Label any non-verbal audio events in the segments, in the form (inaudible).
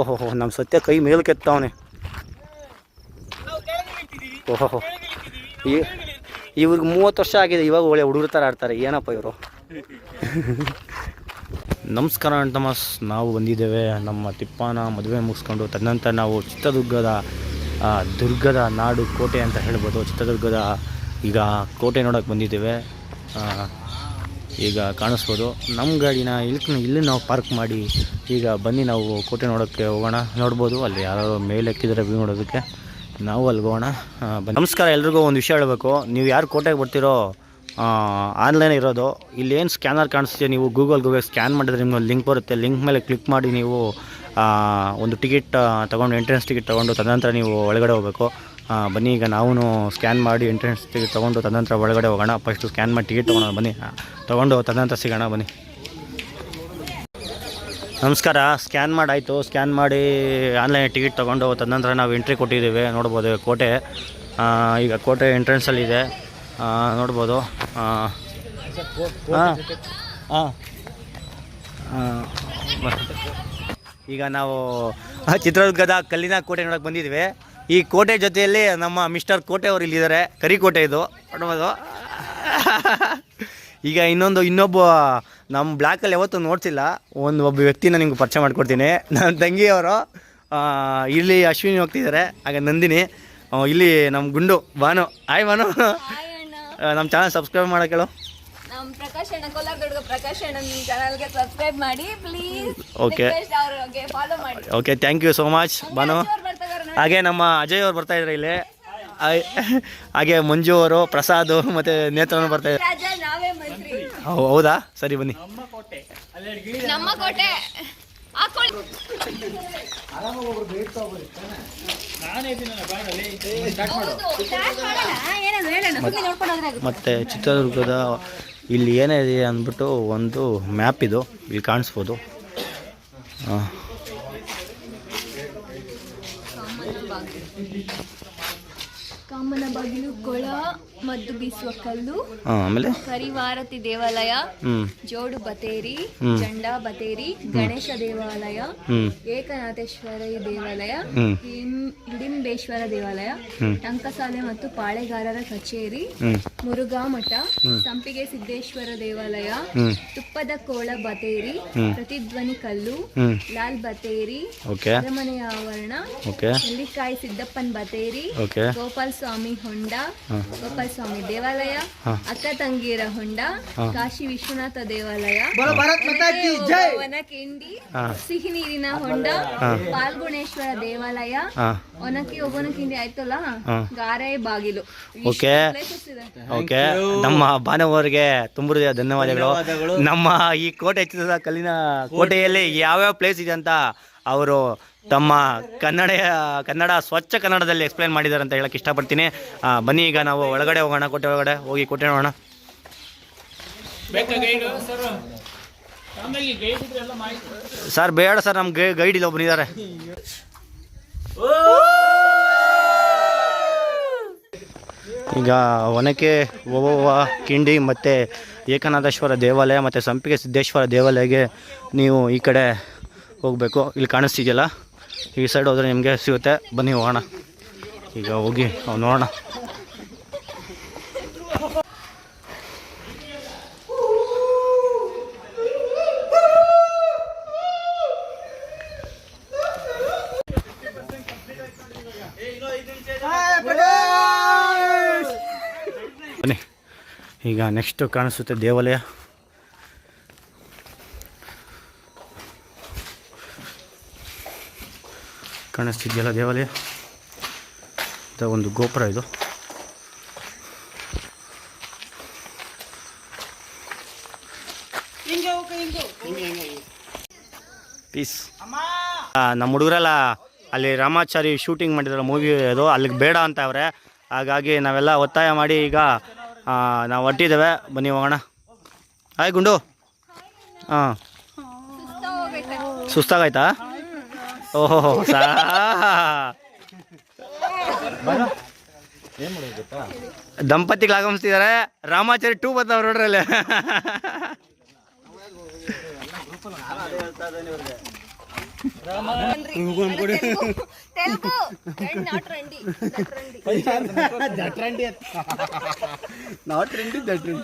ಓಹೋ ನಮ್ಮ ಸತ್ಯ ಕೈ ಮೇಲೆ ಕೆತ್ತವನೆ. ಓಹೋ ಈ ಇವ್ರಿಗೆ ಮೂವತ್ತು ವರ್ಷ ಆಗಿದೆ, ಇವಾಗ ಒಳ್ಳೆ ಹುಡುಗರ ಥರ ಆಡ್ತಾರೆ, ಏನಪ್ಪ ಇವರು? ನಮಸ್ಕಾರ ಅಂತಮಸ್ ನಾವು ಬಂದಿದ್ದೇವೆ ನಮ್ಮ ತಿಪ್ಪನ ಮದುವೆ ಮುಗಿಸ್ಕೊಂಡು ತದನಂತರ ನಾವು ಚಿತ್ರದುರ್ಗದ ದುರ್ಗದ ನಾಡು ಕೋಟೆ ಅಂತ ಹೇಳ್ಬೋದು. ಚಿತ್ರದುರ್ಗದ ಈಗ ಕೋಟೆ ನೋಡೋಕೆ ಬಂದಿದ್ದೇವೆ. ಈಗ ಕಾಣಿಸ್ಬೋದು. ನಮ್ಮ ಗಾಡಿನ ಇಲ್ಲಿ ಇಲ್ಲಿ ನಾವು ಪಾರ್ಕ್ ಮಾಡಿ, ಈಗ ಬನ್ನಿ ನಾವು ಕೋಟೆ ನೋಡೋಕ್ಕೆ ಹೋಗೋಣ. ನೋಡ್ಬೋದು, ಅಲ್ಲಿ ಯಾರೋ ಮೇಲೆ ಎಕ್ಕಿದ್ರೆ ವ್ಯೂ ನೋಡೋದಕ್ಕೆ. ನಾವು ಅಲ್ಲಿ ಹೋಗೋಣ. ನಮಸ್ಕಾರ, ಎಲ್ರಿಗೂ ಒಂದು ವಿಷಯ ಹೇಳಬೇಕು. ನೀವು ಯಾರು ಕೋಟೆಗೆ ಬರ್ತಿರೋ ಆನ್ಲೈನ್ ಇರೋದು, ಇಲ್ಲಿ ಏನು ಸ್ಕ್ಯಾನರ್ ಕಾಣಿಸ್ತೀವಿ ನೀವು ಗೂಗಲ್ ಗೂಗಲ್ ಸ್ಕ್ಯಾನ್ ಮಾಡಿದ್ರೆ ನಿಮ್ಗೆ ಲಿಂಕ್ ಬರುತ್ತೆ. ಲಿಂಕ್ ಮೇಲೆ ಕ್ಲಿಕ್ ಮಾಡಿ ನೀವು ಒಂದು ಟಿಕೆಟ್ ತೊಗೊಂಡು ಎಂಟ್ರೆನ್ಸ್ ಟಿಕೆಟ್ ತೊಗೊಂಡು ತದನಂತರ ನೀವು ಒಳಗಡೆ ಹೋಗಬೇಕು. ಬನ್ನಿ, ಈಗ ನಾವು ಸ್ಕ್ಯಾನ್ ಮಾಡಿ ಎಂಟ್ರೆನ್ಸ್ ತೊಗೊಂಡು ತದನಂತರ ಒಳಗಡೆ ಹೋಗೋಣ. ಫಸ್ಟು ಸ್ಕ್ಯಾನ್ ಮಾಡಿ ಟಿಕೆಟ್ ತೊಗೊಳೋಣ ಬನ್ನಿ. ತೊಗೊಂಡು ತದನಂತರ ಸಿಗೋಣ, ಬನ್ನಿ. ನಮಸ್ಕಾರ ಸ್ಕ್ಯಾನ್ ಮಾಡಾಯಿತು ಸ್ಕ್ಯಾನ್ ಮಾಡಿ ಆನ್ಲೈನ್ ಟಿಕೆಟ್ ತೊಗೊಂಡು ತದನಂತರ ನಾವು ಎಂಟ್ರಿ ಕೊಟ್ಟಿದ್ದೀವಿ. ನೋಡ್ಬೋದು, ಕೋಟೆ. ಈಗ ಕೋಟೆ ಎಂಟ್ರೆನ್ಸಲ್ಲಿದೆ ನೋಡ್ಬೋದು. ಹಾಂ ಈಗ ನಾವು ಚಿತ್ರದುರ್ಗದ ಕಲ್ಲಿನ ಕೋಟೆ ನೋಡೋಕೆ ಬಂದಿದ್ವಿ ಈ ಕೋಟೆ ಜೊತೆಯಲ್ಲಿ ನಮ್ಮ ಮಿಸ್ಟರ್ ಕೋಟೆ ಅವರು ಇಲ್ಲಿದ್ದಾರೆ. ಕರಿಕೋಟೆ ಇದು. ನೋಡ್ಬೋದು. ಈಗ ಇನ್ನೊಂದು ಇನ್ನೊಬ್ಬ ನಮ್ಮ ಬ್ಲ್ಯಾಕಲ್ಲಿ ಯಾವತ್ತೂ ನೋಡ್ತಿಲ್ಲ. ಒಂದು ಒಬ್ಬ ವ್ಯಕ್ತಿನ ನಿಮ್ಗೆ ಪರಿಚಯ ಮಾಡ್ಕೊಡ್ತೀನಿ. ನನ್ನ ತಂಗಿಯವರು ಇಲ್ಲಿ ಅಶ್ವಿನಿ ಹೋಗ್ತಿದ್ದಾರೆ. ಆಗ ನಂದಿನಿ ಇಲ್ಲಿ ನಮ್ಮ ಗುಂಡು ಭಾನು. ಆಯ್ ಭಾನು. ನಮ್ಮ ಚಾನಲ್ ಸಬ್ಸ್ಕ್ರೈಬ್ ಮಾಡೋಕ್ಕೇಳು ನಮ್ಮ ಪ್ರಕಾಶ್ ಅಣ್ಣ ಕೋಲಾರ ಪ್ರಕಾಶ್ ಅಣ್ಣ ನಿಮ್ ಚಾನಲ್ಗೆ ಸಬ್ಸ್ಕ್ರೈಬ್ ಮಾಡಿ ಪ್ಲೀಸ್ Okay. ಅವ್ರಿಗೆ ಫಾಲೋ ಮಾಡಿ. Okay thank you so much Bhanu. ಹಾಗೆ ನಮ್ಮ ಅಜಯ್ ಅವರು ಬರ್ತಾ ಇದ್ದಾರೆ ಇಲ್ಲಿ. ಹಾಗೆ ಮಂಜು ಅವರು ಪ್ರಸಾದ್ ಮತ್ತೆ ನೇತ್ರ ಬರ್ತಾ ಇದ್ದಾರೆ ಹೌ- ಹೌದಾ? ಸರಿ ಬನ್ನಿ. ಮತ್ತೆ. ಚಿತ್ರದುರ್ಗದ ಇಲ್ಲಿ ಏನೇ ಇದೆ ಅಂದ್ಬಿಟ್ಟು ಒಂದು ಮ್ಯಾಪ್ ಇದು ಇಲ್ಲಿ ಕಾಣಿಸ್ಬೋದು. ಆ, ಕಾಮನ ಬಾಗಿಲು ಕೊಳ. ಮದ್ದು ಬೀಸುವ ಕಲ್ಲು ಆಮೇಲೆ? ಕರಿವಾರತಿ ದೇವಾಲಯ ಜೋಡು ಬತೇರಿ ಚಂಡಾ ಜಂಡಾ ಬತೇರಿ ಗಣೇಶ ದೇವಾಲಯ ಏಕನಾಥೇಶ್ವರಿ ಏಕನಾಥೇಶ್ವರ ದೇವಾಲಯ ಹ್ಮ್. ಹಿಂ- ಹಿಡಿಂಬೇಶ್ವರ ದೇವಾಲಯ ಹ್ಮ್. ಟಂಕಸಾಲೆ ಮತ್ತು ಪಾಳೆಗಾರರ ಕಚೇರಿ ಮುರುಘಾ ಮಠ ಸಂಪಿಗೆ ಸಿದ್ದೇಶ್ವರ ದೇವಾಲಯ ತುಪ್ಪದ ಕೋಳ ಬತೇರಿ ಹ್ಮ್. ಪ್ರತಿಧ್ವನಿ ಕಲ್ಲು ಲಾಲ್ ಬತೇರಿ ಓಕೆ. ಅರಮನೆಯ ಆವರಣ ಓಕೆ. ನೆಲ್ಲಿಕಾಯಿ ಸಿದ್ದಪ್ಪನ್ ಬತೇರಿ ಓಕೆ. ಗೋಪಾಲ್ ಸ್ವಾಮಿ ಹೊಂಡ ಗೋಪಾಲ್ ಸ್ವಾಮಿ ದೇವಾಲಯ. ಅಕ್ಕ ತಂಗಿಯರ ಹೊಂಡ. ಕಾಶಿ ವಿಶ್ವನಾಥ ದೇವಾಲಯ ಒನಕೆಂಡಿ ಸಿಹಿ ನೀರಿನ ಹೊಂಡ. ಪಾಲ್ಗುಣೇಶ್ವರ ದೇವಾಲಯ ಒನಕಿ ಒಬ್ಬನಕಿಂಡಿ ಆಯ್ತಲ್ಲ. ಗಾರೆ ಬಾಗಿಲು. ಓಕೆ. ನಮ್ಮ ಭಾನುವರಿಗೆ ತುಂಬ ಹೃದಯ ಧನ್ಯವಾದಗಳು. ನಮ್ಮ ಈ ಕೋಟೆ ಚಿತ್ರದ ಕಲ್ಲಿನ ಕೋಟೆಯಲ್ಲಿ ಯಾವ್ಯಾವ ಪ್ಲೇಸ್ ಇದೆ ಅಂತ ಅವರು ತಮ್ಮ ಕನ್ನಡ ಕನ್ನಡ ಸ್ವಚ್ಛ ಕನ್ನಡದಲ್ಲಿ ಎಕ್ಸ್ಪ್ಲೈನ್ ಮಾಡಿದ್ದಾರೆ ಅಂತ ಹೇಳಕ್ಕೆ ಇಷ್ಟಪಡ್ತೀನಿ. ಬನ್ನಿ ಈಗ ನಾವು ಒಳಗಡೆ ಹೋಗೋಣ ಕೋಟೆ ಒಳಗಡೆ ಹೋಗಿ ಕೊಟ್ಟೆ ನೋಡೋಣ. ಸರ್ ಬೇಡ ಸರ್ ನಮ್ಮ ಗೈ ಗೈಡ್ ಇಲ್ಲ ಒಬ್ಬರಿದ್ದಾರೆ ಈಗ ಒನಕೆ ಓಬವ್ವ ಕಿಂಡಿ ಮತ್ತು ಏಕನಾಥೇಶ್ವರ ದೇವಾಲಯ ಮತ್ತು ಸಂಪಿಗೆ ಸಿದ್ದೇಶ್ವರ ದೇವಾಲಯಗೆ ನೀವು ಈ ಕಡೆ ಹೋಗಬೇಕು. ಇಲ್ಲಿ ಕಾಣಿಸ್ತಿದೆಯಲ್ಲ? ಈ ಸೈಡ್ ಹೋದ್ರೆ ನಿಮಗೆ ಸಿಗುತ್ತೆ. ಬನ್ನಿ ಹೋಗೋಣ. ಈಗ ಹೋಗಿ ನಾವು ನೋಡೋಣ. ಬನ್ನಿ. ಈಗ ನೆಕ್ಸ್ಟ್ ಕಾಣಿಸುತ್ತೆ ದೇವಾಲಯ. ಕಾಣಿಸ್ತಿದೆಯಲ್ಲ ದೇವಾಲಯ? ಇದು ಒಂದು ಗೋಪುರ ಇದು. ಪೀಸ್ ನಮ್ಮ ಹುಡುಗರೆಲ್ಲ ಅಲ್ಲಿ ರಾಮಾಚಾರಿ ಶೂಟಿಂಗ್ ಮಾಡಿದ್ರು ಮೂವಿ ಅದು. ಅಲ್ಲಿಗೆ ಬೇಡ ಅಂತ ಅವ್ರೆ. ಹಾಗಾಗಿ ನಾವೆಲ್ಲ ಒತ್ತಾಯ ಮಾಡಿ ಈಗ ನಾವು ಹೊಟ್ಟಿದ್ದೇವೆ ಬನ್ನಿ ಹೋಗೋಣ. ಹಾಯ್ ಗುಂಡು. ಹಾಂ. ಸಾ ಓಹೋ ಸಾ. ದಂಪತಿಗಳು ಆಗಮಿಸ್ತಿದ್ದಾರೆ ರಾಮಾಚಾರಿ ಟೂ ಬರ್ತಾವ್ರು ನೋಡ್ರಿ ಅಲ್ಲಿ ತೆಲುಗು. (laughs) ನಾಟ್ ದಟ್ ರಂಡಿ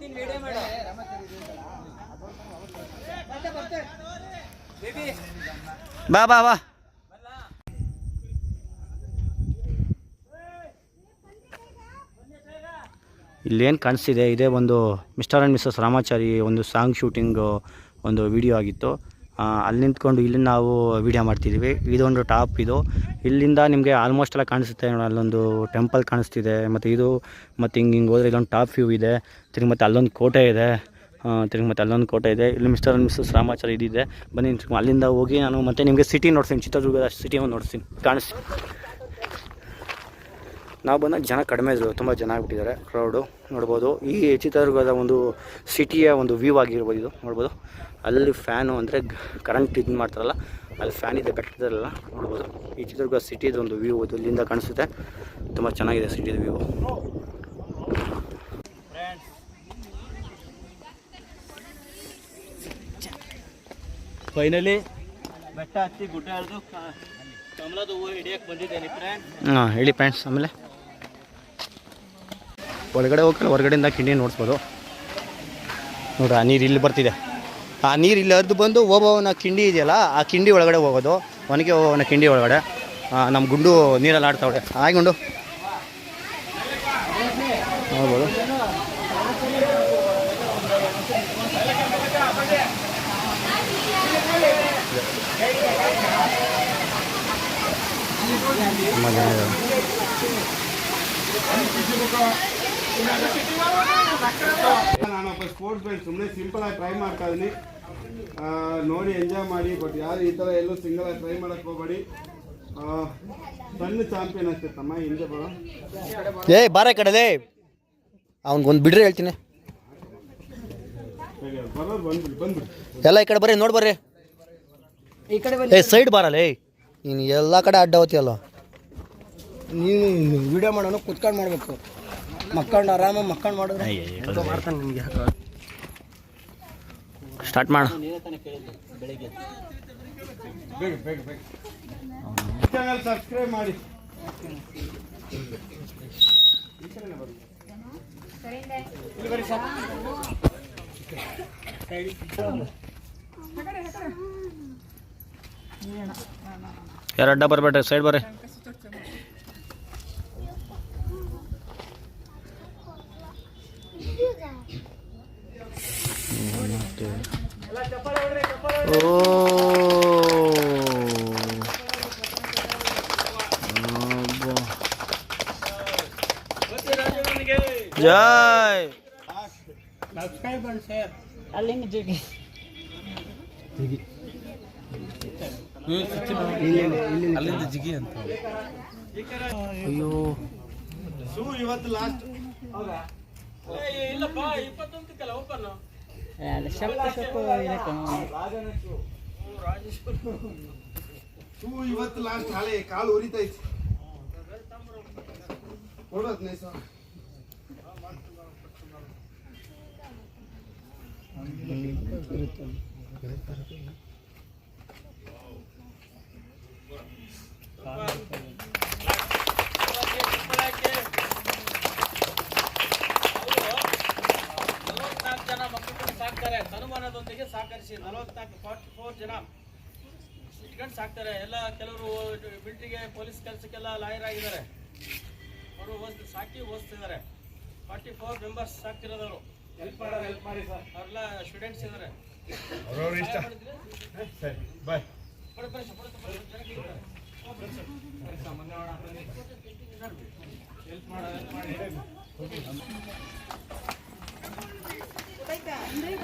ನಾಟ್ ವಿಡಿಯೋ ಮಾಡಿ. ಬಾ ಬಾ ಬಾ. ಇಲ್ಲೇನು ಕಾಣಿಸ್ತಿದೆ ಇದೇ ಒಂದು ಮಿಸ್ಟರ್ ಆ್ಯಂಡ್ ಮಿಸ್ಸಸ್ ರಾಮಾಚಾರಿ ಒಂದು ಸಾಂಗ್ ಶೂಟಿಂಗು ಒಂದು ವಿಡಿಯೋ ಆಗಿತ್ತು. ಅಲ್ಲಿ ನಿಂತ್ಕೊಂಡು ಇಲ್ಲಿ ನಾವು ವಿಡಿಯೋ ಮಾಡ್ತಿದ್ದೀವಿ ಇದೊಂದು ಟಾಪ್ ಇದು. ಇಲ್ಲಿಂದ ನಿಮಗೆ ಆಲ್ಮೋಸ್ಟ್ ಎಲ್ಲ ಕಾಣಿಸುತ್ತೆ ಅಲ್ಲೊಂದು ಟೆಂಪಲ್ ಕಾಣಿಸ್ತಿದೆ, ಮತ್ತು ಇದು, ಮತ್ತು ಹಿಂಗೆ ಹಿಂಗೆ ಹೋದ್ರೆ ಇಲ್ಲೊಂದು ಟಾಪ್ ವ್ಯೂ ಇದೆ. ತಿರ್ಗಿ ಮತ್ತು ಅಲ್ಲೊಂದು ಕೋಟೆ ಇದೆ. ತಿರ್ಗಿ ಮತ್ತೆ ಅಲ್ಲೊಂದು ಕೋಟೆ ಇದೆ. ಇಲ್ಲಿ ಮಿಸ್ಟರ್ ಅಂಡ್ ಮಿಸ್ಸಸ್ ರಾಮಾಚಾರಿ ಇದಿದೆ ಬನ್ನಿ ಅಲ್ಲಿಂದ ಹೋಗಿ ನಾನು ಮತ್ತೆ ನಿಮಗೆ ಸಿಟಿ ನೋಡ್ತೀನಿ ಚಿತ್ರದುರ್ಗದ ಸಿಟಿಯನ್ನು ನೋಡ್ತೀನಿ ಕಾಣಿಸ್ತೀನಿ ನಾವು ಬಂದಾಗ ಜನ ಕಡಿಮೆ ಇದ್ದರು ತುಂಬ ಜನ ಆಗ್ಬಿಟ್ಟಿದ್ದಾರೆ ಕ್ರೌಡು ನೋಡ್ಬೋದು. ಈ ಚಿತ್ರದುರ್ಗದ ಒಂದು ಸಿಟಿಯ ಒಂದು ವ್ಯೂ ಆಗಿರ್ಬೋದು ಇದು. ನೋಡ್ಬೋದು. ಅಲ್ಲಿ ಫ್ಯಾನು ಅಂದರೆ ಕರೆಂಟ್ ಇದು ಮಾಡ್ತಾರಲ್ಲ ಅಲ್ಲಿ ಫ್ಯಾನ್ ಇದೆ ಬೆಟ್ಟದಲ್ಲ ನೋಡ್ಬೋದು. ಈ ಚಿತ್ರದುರ್ಗ ಸಿಟಿದು ಒಂದು ವ್ಯೂ ಇದು ಇಲ್ಲಿಂದ ಕಾಣಿಸುತ್ತೆ. ತುಂಬ ಚೆನ್ನಾಗಿದೆ ಸಿಟಿದ ವ್ಯೂ ಫೈನಲಿ ಬೆಟ್ಟ ಹತ್ತಿ ಗುಡ್ಡ ಹಿಡಿದು ಕಮಲದ ಹೂವು ಹಿಡಿಯಕ್ಕೆ ಬಂದಿದ್ದೇನೆ ಫ್ರೆಂಡ್ ಹಾಂ ಹೇಳಿ ಫ್ರೆಂಡ್ಸ್ ಆಮೇಲೆ? ಒಳಗಡೆ ಹೋಗ್ತಾರೆ ಹೊರಗಡೆಯಿಂದ ಕಿಂಡಿ ನೋಡ್ಬೋದು ನೋಡ್ರಿ ನೀರು ಇಲ್ಲಿ ಬರ್ತಿದೆ. ಆ ನೀರು ಇಲ್ಲಿ ಹರಿದು ಬಂದು ಓಬವ್ವನ ಕಿಂಡಿ ಇದೆಯಲ್ಲ, ಆ ಕಿಂಡಿ ಒಳಗಡೆ ಹೋಗೋದು. ಒನಕೆ ಓಬವ್ವನ ಕಿಂಡಿ ಒಳಗಡೆ. ನಮ್ಮ ಗುಂಡು ನೀರಲ್ಲಿ ಆಡ್ತಾವಳೆ ಹಾಯ್ ಗುಂಡು. ನೋಡ್ಬೋದು. ತುಂಬ ಜನ ಇದ್ದಾರೆ ನಾನೊಬ್ಬ ಸ್ಪೋರ್ಟ್ಸ್ ಮ್ಯಾನ್ ಸುಮ್ಮನೆ ಸಿಂಪಲ್ ಆಗಿ ಟ್ರೈ ಮಾಡ್ತಾ ಇದೀನಿ. ಆ, ನೋಡಿ ಎಂಜಾಯ್ ಮಾಡಿ ಬಟ್ ಯಾರು ಈ ಥರ ಎಲ್ಲೂ ಸಿಂಗಲ್ ಆಗಿ ಟ್ರೈ ಮಾಡಕ್ಕೆ ಹೋಗಬೇಡಿ. ಆ, ಸಣ್ಣ ಚಾಂಪಿಯನ್ ಅಷ್ಟೇ ತಮ್ಮ ಹಿಂದೆ ಬರೋ ಏಯ್ ಬಾರ ಕಡಲೆ. ಅವ್ನಿಗೊಂದು ಬಿಡ್ರಿ ಹೇಳ್ತೀನಿ. ಬರೋರು ಬಂದ್ಬಿಡಿ ಬಂದ್ಬಿಡಿ. ಎಲ್ಲ ಈ ಕಡೆ ಬರ್ರಿ ನೋಡಿ ಬರ್ರಿ. ಈ ಕಡೆ ಏ ಸೈಡ್ ಬಾರಲ್ಲ ಏಯ್. ನೀನು ಎಲ್ಲ ಕಡೆ ಅಡ್ಡ ಹೋತಿಯಲ್ಲ. ನೀನು ವಿಡಿಯೋ ಮಾಡೋಣ ಕುತ್ಕೊಂಡು ಮಾಡಬೇಕು. ಮಕ್ಕೊಂಡು ಆರಾಮಾಗಿ ಮಕ್ಕೊಂಡು ಮಾಡಿದ್ರೆ ಮಾಡ್ತಾನೆ ನಿಮಗೆ? ಸ್ಟಾರ್ಟ್ ಮಾಡು. ಬೇಗ ಬೇಗ ಬೇಗ. ಚಾನಲ್ ಸಬ್ಸ್ಕ್ರೈಬ್ ಮಾಡಿ. ಯಾರು ಅಡ್ಡ ಬರ್ಬೇಡ್ರಿ ಸೈಡ್ ಬರ್ರಿ. ಓ. ಜೈ. ಸಬ್ಸ್ಕ್ರೈಬ್ ಅಂಡ್ ಶೇರ್ ಅಲ್ಲಿಂದ ಜಿಗಿ ಅಂತ. ಅಯ್ಯೋ. ಸೂ ಇವತ್ತು ಲಾಸ್ಟ್ ಸೂ ಇವತ್ತು ಲಾಸ್ಟ್ ಹಳೆ ಕಾಲು ಉರಿತೈತಿ ಕೊಡೋದ್ ನೈಸ ನಲವತ್ನಾಲ್ಕು ತನುಮಾನದೊಂದಿಗೆ ಸಹಕರಿಸಿ ನಲವತ್ನಾಲ್ಕು ಫಾರ್ಟಿ ಫೋರ್ ಜನ ಇಟ್ಕೊಂಡು ಸಾಕ್ತಾರೆ ಎಲ್ಲ ಕೆಲವರು ಮಿಲಿಟರಿಗೆ ಪೊಲೀಸ್ ಕೆಲಸಕ್ಕೆಲ್ಲ ಲಾಯರ್ ಆಗಿದ್ದಾರೆ. ಅವರು ಓದ್ ಸಾಕಿ ಓದಿಸ್ತಿದ್ದಾರೆ. ಫಾರ್ಟಿ ಫೋರ್ ಮೆಂಬರ್ಸ್ ಸಾಕ್ತಿರೋದವರು ಹೆಲ್ಪ್ ಮಾಡೋರು ಹೆಲ್ಪ್ ಮಾಡಿ ಸರ್. ಅವರೆಲ್ಲ ಸ್ಟೂಡೆಂಟ್ಸ್ ಇದ್ದಾರೆ. ಅವ್ರವ್ರ ಇಷ್ಟ. ಸರಿ ಬಾಯ್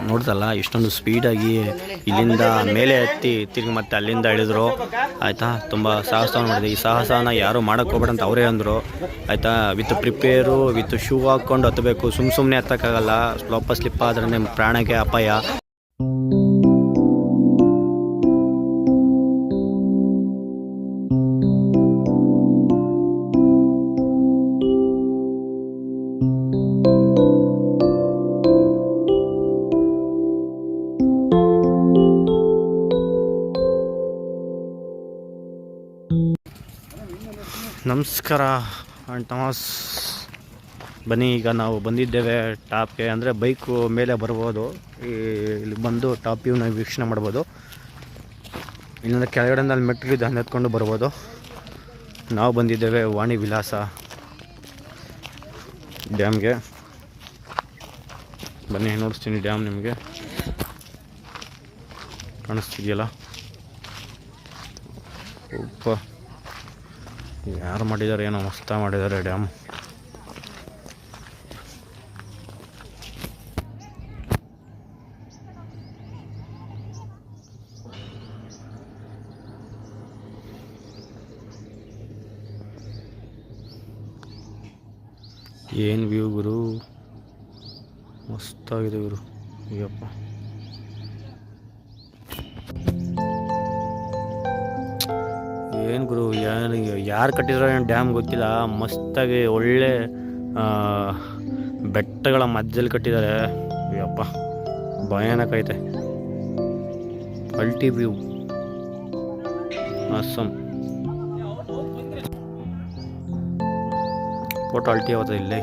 ನೋಡ್ದಲ್ಲ ಇಷ್ಟೊಂದು ಸ್ಪೀಡಾಗಿ ಇಲ್ಲಿಂದ ಮೇಲೆ ಹತ್ತಿ ತಿರುಗಿ ಮತ್ತೆ ಅಲ್ಲಿಂದ ಇಳಿದ್ರು ಆಯಿತಾ? ತುಂಬ ಸಾಹಸವನ್ನು ಮಾಡಿದೆ. ಈ ಸಾಹಸನ ಯಾರು ಮಾಡೋಕ್ಕೆ ಹೋಗ್ಬೇಡ ಅಂತ ಅವರೇ ಅಂದರು. ಆಯ್ತಾ? ವಿತ್ ಪ್ರಿಪೇರು, ವಿತ್ ಶೂ ಹಾಕ್ಕೊಂಡು ಹತ್ತಬೇಕು ಸುಮ್ಮ ಸುಮ್ಮನೆ ಹತ್ತಕ್ಕಾಗಲ್ಲ. ಸ್ಲೋಪ ಸ್ಲಿಪ್ ಆದ್ರೆ ನಿಮ್ಮ ಪ್ರಾಣಕ್ಕೆ ಅಪಾಯ. ನಮಸ್ಕಾರ ಆ್ಯಂಡ್ ತಮಾಸ್ ಬನ್ನಿ, ಈಗ ನಾವು ಬಂದಿದ್ದೇವೆ ಟಾಪ್ಗೆ ಅಂದರೆ ಬೈಕು ಮೇಲೆ ಬರ್ಬೋದು. ಈ ಇಲ್ಲಿ ಬಂದು ಟಾಪ್ ನಾವು ವೀಕ್ಷಣೆ ಮಾಡ್ಬೋದು. ಇಲ್ಲಿಂದ ಕೆಳಗಡೆಯಿಂದ ಅಲ್ಲಿ ಮೆಟ್ಟಿಲಿದ್ದು ಎತ್ಕೊಂಡು ಬರ್ಬೋದು. ನಾವು ಬಂದಿದ್ದೇವೆ ವಾಣಿ ವಿಲಾಸ ಡ್ಯಾಮ್ಗೆ. ಬನ್ನಿ, ನೋಡಿಸ್ತೀನಿ ಡ್ಯಾಮ್ ನಿಮಗೆ. ಕಾಣಿಸ್ತಿದೆಯಲ್ಲ? ಉಪ್ಪ ಯಾರು ಮಾಡಿದ್ದಾರೆ ಏನೋ ಮಸ್ತ ಮಾಡಿದ್ದಾರೆ ಡ್ಯಾಮ್. ಏನು ವ್ಯೂ ಗುರು? ಮಸ್ತಾಗಿದೆ ಗುರು. ಅಯ್ಯಪ್ಪ ಏನು ಗುರು, ಏನು ಯಾರು ಕಟ್ಟಿದ್ರು ಏನು ಡ್ಯಾಮ್ ಗೊತ್ತಿಲ್ಲ, ಮಸ್ತಾಗಿ ಒಳ್ಳೆ ಬೆಟ್ಟಗಳ ಮಧ್ಯದಲ್ಲಿ ಕಟ್ಟಿದ್ದಾರೆ. ಅಯ್ಯಪ್ಪ ಭಯಾನಕ ಐತೆ. ಅಲ್ಟಿ ವ್ಯೂ. ಅಸ್ಸಮ್ ಫೋಟೋ ಅಲ್ಟಿ ಆಗುತ್ತೆ ಇಲ್ಲೇ?